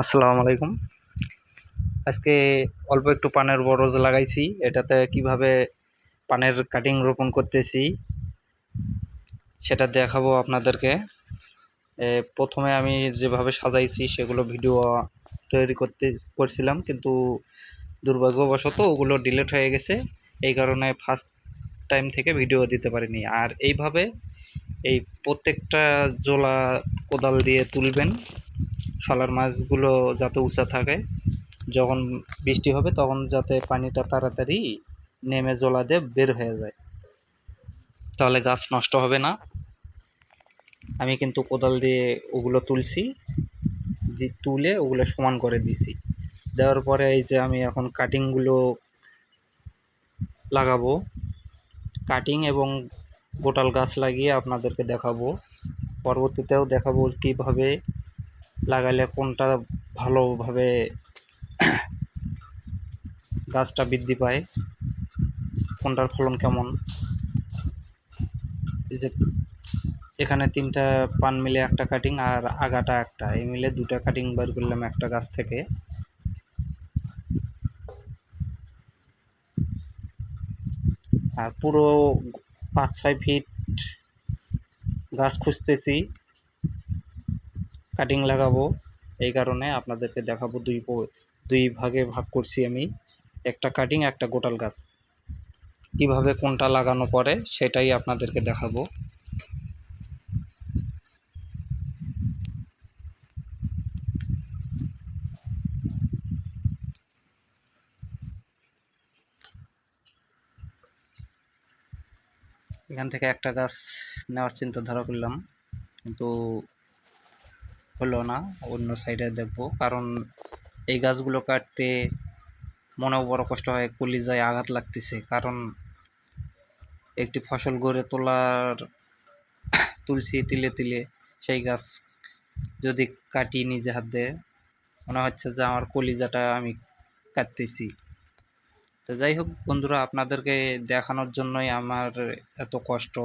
আসসালামু আলাইকুম। আজকে অল্প একটু পানের বরজ লাগাইছি। এটাতে কীভাবে পানের কাটিং রোপণ করতেছি, সেটা দেখাবো আপনাদেরকে। প্রথমে আমি যেভাবে সাজাইছি সেগুলো ভিডিও তৈরি করতে, করছিলাম, কিন্তু দুর্ভাগ্যবশত ওগুলো ডিলিট হয়ে গেছে। এই কারণে ফার্স্ট টাইম থেকে ভিডিও দিতে পারিনি। আর এইভাবে এই প্রত্যেকটা জোলা কোদাল দিয়ে তুলবেন। শলার মাছগুলো যাতে উঁচা থাকে, যখন বৃষ্টি হবে তখন যাতে পানিটা তাড়াতাড়ি নেমে জলা দিয়ে বের হয়ে যায়। তাহলে গাছ নষ্ট হবে না। আমি কিন্তু কোদাল দিয়ে ওগুলো তুলছি তুলে ওগুলো সমান করে দিছি। দেওয়ার পরে এই যে আমি এখন কাটিংগুলো লাগাবো। কাটিং এবং গোটাল গাছ লাগিয়ে আপনাদেরকে দেখাবো। পরবর্তীতেও দেখাবো কীভাবে লাগালে কোনটা ভালোভাবে গাছটা বৃদ্ধি পায়, কোনটার ফলন কেমন? এই যে এখানে তিনটা পান মিলে একটা কাটিং আর আগাটা একটা। এই মিলে দুটা কাটিং বার করলাম একটা গাছ থেকে। আর পুরো পাঁচ ছয় ফিট গাছ খুঁজতেছি। কাটিং লাগাবো। এই কারণে আপনাদেরকে দেখাবো দুই দুই ভাগে ভাগ করছি আমি। একটা কাটিং একটা গোটাল গাছ। কীভাবে কোনটা লাগানো পরে সেটাই আপনাদেরকে দেখাবো। এখান থেকে একটা গাছ নেওয়ার চিন্তাধারা করলাম। কিন্তু হলো না, অন্য সাইডে দেখব। কারণ এই গাছগুলো কাটতে মনেও বড় কষ্ট হয়, কলিজায় আঘাত লাগতেছে। কারণ একটি ফসল গড়ে তোলার তুলসী তিলে তিলে সেই গাছ যদি কাটি নিজে হাত, মনে হচ্ছে যে আমার কলিজাটা আমি কাটতেছি। তো যাই হোক বন্ধুরা, আপনাদেরকে দেখানোর জন্যই আমার এত কষ্ট।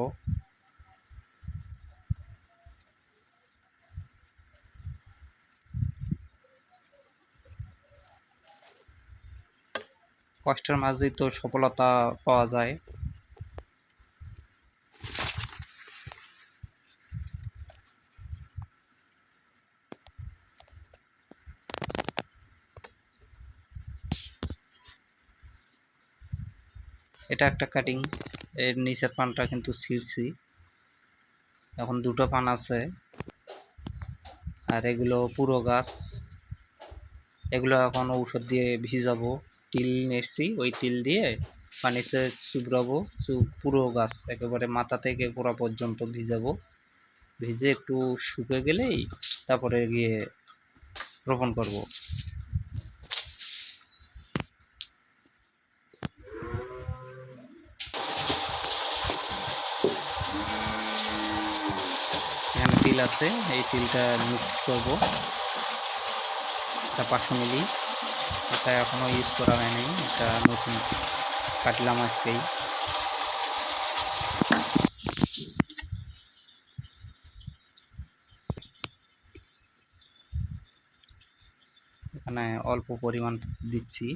কষ্টের মাঝেই তো সফলতা পাওয়া যায়। এটা একটা কাটিং এর নিচের পানটা কিন্তু ছিঁড়ছি এখন দুটো পান আছে। আর এগুলো পুরো গাছ। এগুলো এখন ঔষধ দিয়ে ভিজাবো। টিল নেছি ওই টিল দিয়ে পানিতে চুবড়াবো পুরো গাছ একেবারে মাথা থেকে গোড়া পর্যন্ত ভিজাবো। ভিজে একটু শুকে গেলেই তারপরে গিয়ে রোপণ করব। তিল আছে, এই তিলটা মিক্সড করব। এটা পাঁচশো মিলি। এটা এখনও ইউজ করা হয়নি এটা নতুন কাটলাম আজকেই। এখানে অল্প পরিমাণ দিচ্ছি।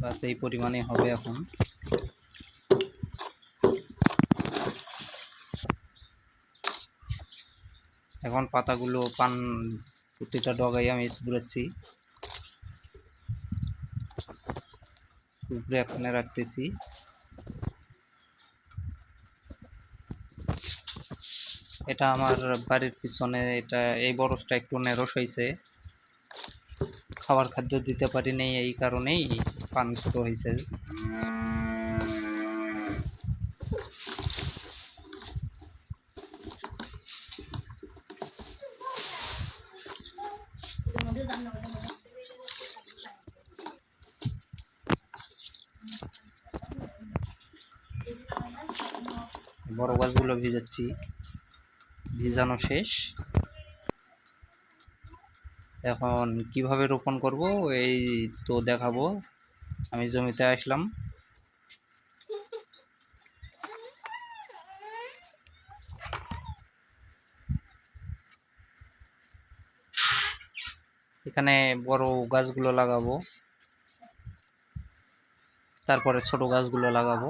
বাস এই পরিমাণে হবে এখন। এখন পাতাগুলো পান প্রতিটা ডগাই আমি ঘুরাচ্ছি উপরে এখানে রাখতেছি। এটা আমার বাড়ির পিছনে, এটা এই বরসটা একটু নেরস হয়েছে খাবার খাদ্য দিতে পারি পারিনি এই কারণেই পান ছোট হয়েছে বড় গাছগুলো ভিজাচ্ছি। ভিজানো শেষ। এখন কীভাবে রোপণ করব, এই তো দেখাবো। আমি জমিতে আসলাম। এখানে বড় গাছগুলো লাগাবো। তারপরে ছোট গাছগুলো লাগাবো।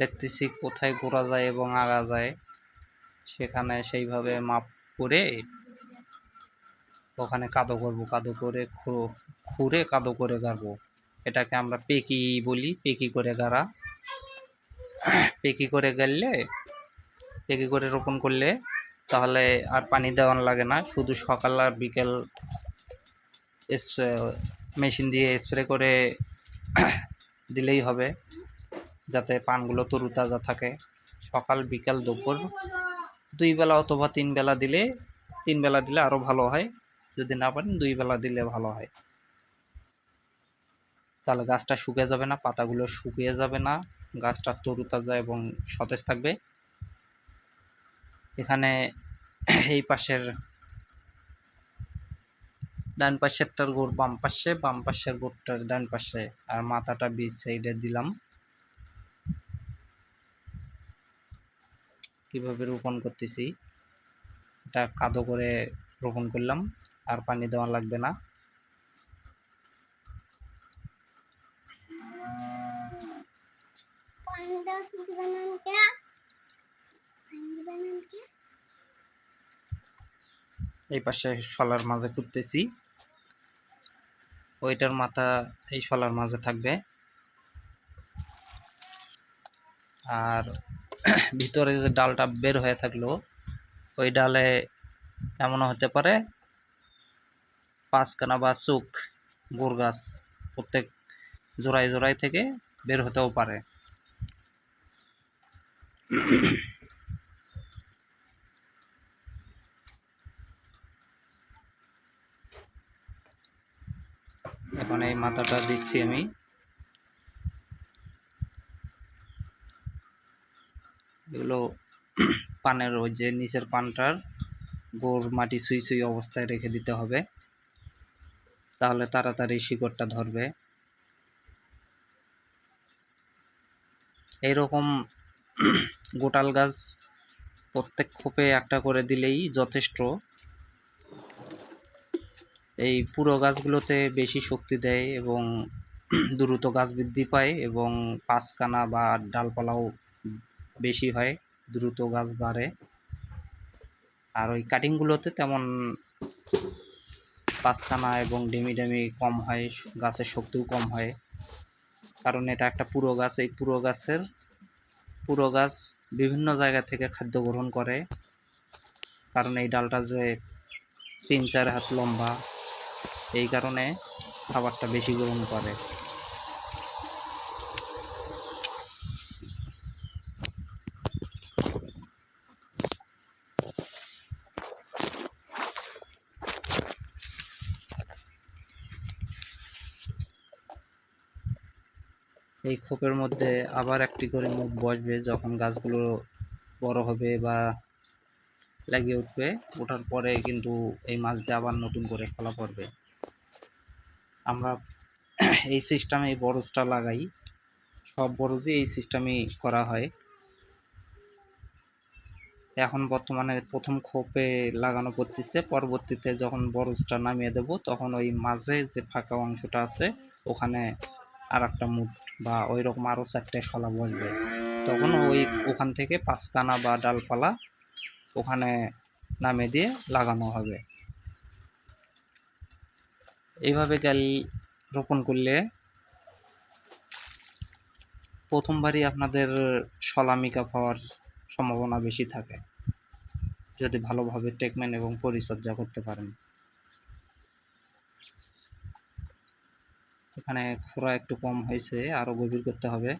দেখতেছি কোথায় গোড়া যায় এবং আগা যায়। সেখানে সেইভাবে মাপ করে ওখানে কাদো করব, কাদো করে খুঁড়ে কাদো করে গাড়বো। এটাকে আমরা পেকি বলি, পেকি করে গাড়া পেকি করে গাড়লে পেকি করে রোপণ করলে তাহলে আর পানি দেওয়ান লাগে না, শুধু সকাল আর বিকেল মেশিন দিয়ে স্প্রে করে দিলেই হবে, যাতে পানগুলো তরুতাজা থাকে। সকাল, বিকাল, দুপুর, দুই বেলা অথবা তিন বেলা দিলে, তিন বেলা দিলে আরও ভালো হয়। যদি না পারেন, দুই বেলা দিলে ভালো হয়। তাহলে গাছটা শুকিয়ে যাবে না, পাতাগুলো শুকিয়ে যাবে না, গাছটা তরুতাজা এবং সতেজ থাকবে। এখানে এই পাশের, ডান পাশেরটার গোড় বাম পাশে, বাম পাশের গোড়টার ডান পাশে, আর মাথাটা বীজ সাইডে দিলাম। কীভাবে রোপণ করতেছি? এটা কাদো করে রোপণ করলাম, আর পানি দেওয়া লাগবে না। এই পাশে শলার মাঝে করতেছি ওইটার মাথা এই শলার মাঝে থাকবে। আর ভিতরে যে ডালটা বের হয়ে থাকল, ওই ডালে এমনও হতে পারে পাঁচখানা বা চোখ, গোর গাছ প্রত্যেক জোড়ায় জোড়ায় থেকে বের হতেও পারে। এখন এই মাথাটা দিচ্ছি আমি। এগুলো পানের ওই যে নিচের পানটার গোড় মাটি সুই সুই অবস্থায় রেখে দিতে হবে। তাহলে তাড়াতাড়ি শিকড়টা ধরবে। এইরকম গোটাল গাছ প্রত্যেক খোপে একটা করে দিলেই যথেষ্ট। এই পুরো গাছগুলোতে বেশি শক্তি দেয় এবং দ্রুত গাছ বৃদ্ধি পায় এবং পাঁচকানা বা ডালপালাও বেশি হয়, দ্রুত গাছ বাড়ে। আর ওই কাটিংগুলোতে তেমন পাঁচখানা এবং ডেমি ডেমি কম হয়, গাছের শক্তিও কম হয়। কারণ এটা একটা পুরো গাছ, এই পুরো গাছের, পুরো গাছ বিভিন্ন জায়গা থেকে খাদ্য গ্রহণ করে। কারণ এই ডালটা যে তিন চার হাত লম্বা এই কারণে খাবারটা বেশি গ্রহণ করে এই খোপের মধ্যে আবার একটি করে মুখ বসবে যখন গাছগুলো বড় হবে বা লাগিয়ে উঠবে। ওঠার পরে কিন্তু এই মাছ দিয়ে আবার নতুন করে ফলা পড়বে। আমরা এই সিস্টেমে এই বরজটা লাগাই। সব বরজই এই সিস্টেমেই করা হয়। এখন বর্তমানে প্রথম খোপে লাগানো করতেছে পরবর্তীতে যখন বরজটা নামিয়ে দেব, তখন ওই মাঝে যে ফাঁকা অংশটা আছে, ওখানে আর একটা মুঠ বা ওই রকম আরও চারটে শলা বসবে। তখন ওই ওখান থেকে পাঁচখানা বা ডালপালা ওখানে নামিয়ে দিয়ে লাগানো হবে। এইভাবে গাল রোপণ করলে প্রথমবারই আপনাদের সলামিকা হওয়ার সম্ভাবনা বেশি থাকে, যদি ভালোভাবে ট্রিটমেন্ট এবং পরিচর্যা করতে পারেন। এখানে খোরা একটু কম হয়েছে, আরও গভীর করতে হবে।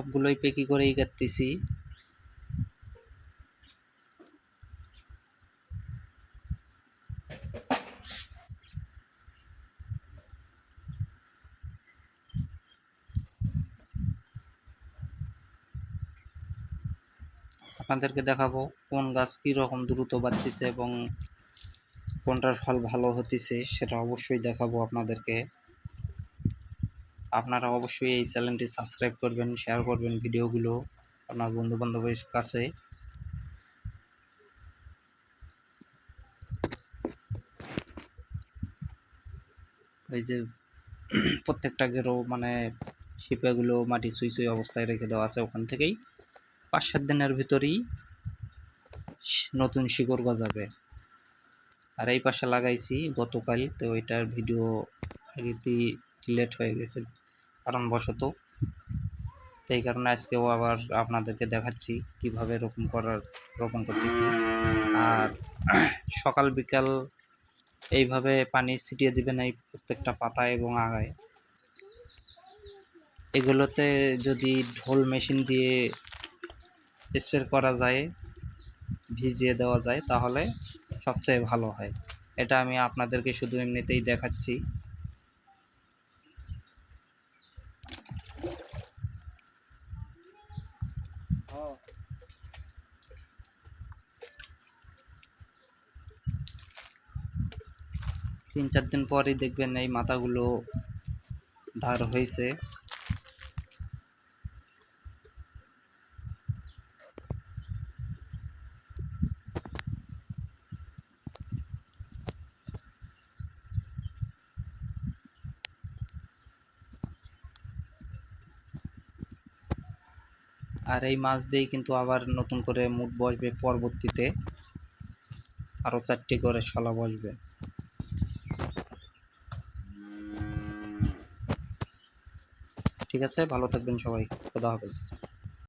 সবগুলোই পেকি করেই কাটতেছি। আপনাদেরকে দেখাবো কোন গাছ রকম দ্রুত বাড়তেছে এবং কোনটার ফল ভালো হতেছে, সেটা অবশ্যই দেখাবো আপনাদেরকে। আপনারা অবশ্যই এই চ্যানেলটি সাবস্ক্রাইব করবেন শেয়ার করবেন ভিডিওগুলো আপনার বন্ধু বান্ধবের কাছে। এই যে প্রত্যেকটা গেরো মানে শিপাগুলো মাটি সুই সুই অবস্থায় রেখে দেওয়া আছে ওখান থেকেই। পাঁচ সাত দিনের ভিতরেই নতুন শিকড় গজাবে। আর এই পাশে লাগাইছি গতকাল, তো ওইটার ভিডিও আগেতেই ডিলেট হয়ে গেছে। কারণবশত। তো এই কারণে আজকেও আবার আপনাদেরকে দেখাচ্ছি কীভাবে রোপণ করার, রোপণ করতেছি। আর সকাল বিকাল এইভাবে পানি ছিটিয়ে দিবেন এই প্রত্যেকটা পাতা এবং আগায়। এগুলোতে যদি ঢোল মেশিন দিয়ে স্প্রে করা যায়, ভিজিয়ে দেওয়া যায়, তাহলে সবচেয়ে ভালো হয়। এটা আমি আপনাদেরকে শুধু এমনিতেই দেখাচ্ছি। তিন চার দিন পরই দেখবেন এই মাথাগুলো ধার হয়েছে। আর এই মাছ দিয়েই কিন্তু আবার নতুন করে মুঠ বসবে পরবর্তীতে। আরও চারটি করে শলা বসবে। ঠিক আছে, ভালো থাকবেন সবাই। খোদা হাফেজ।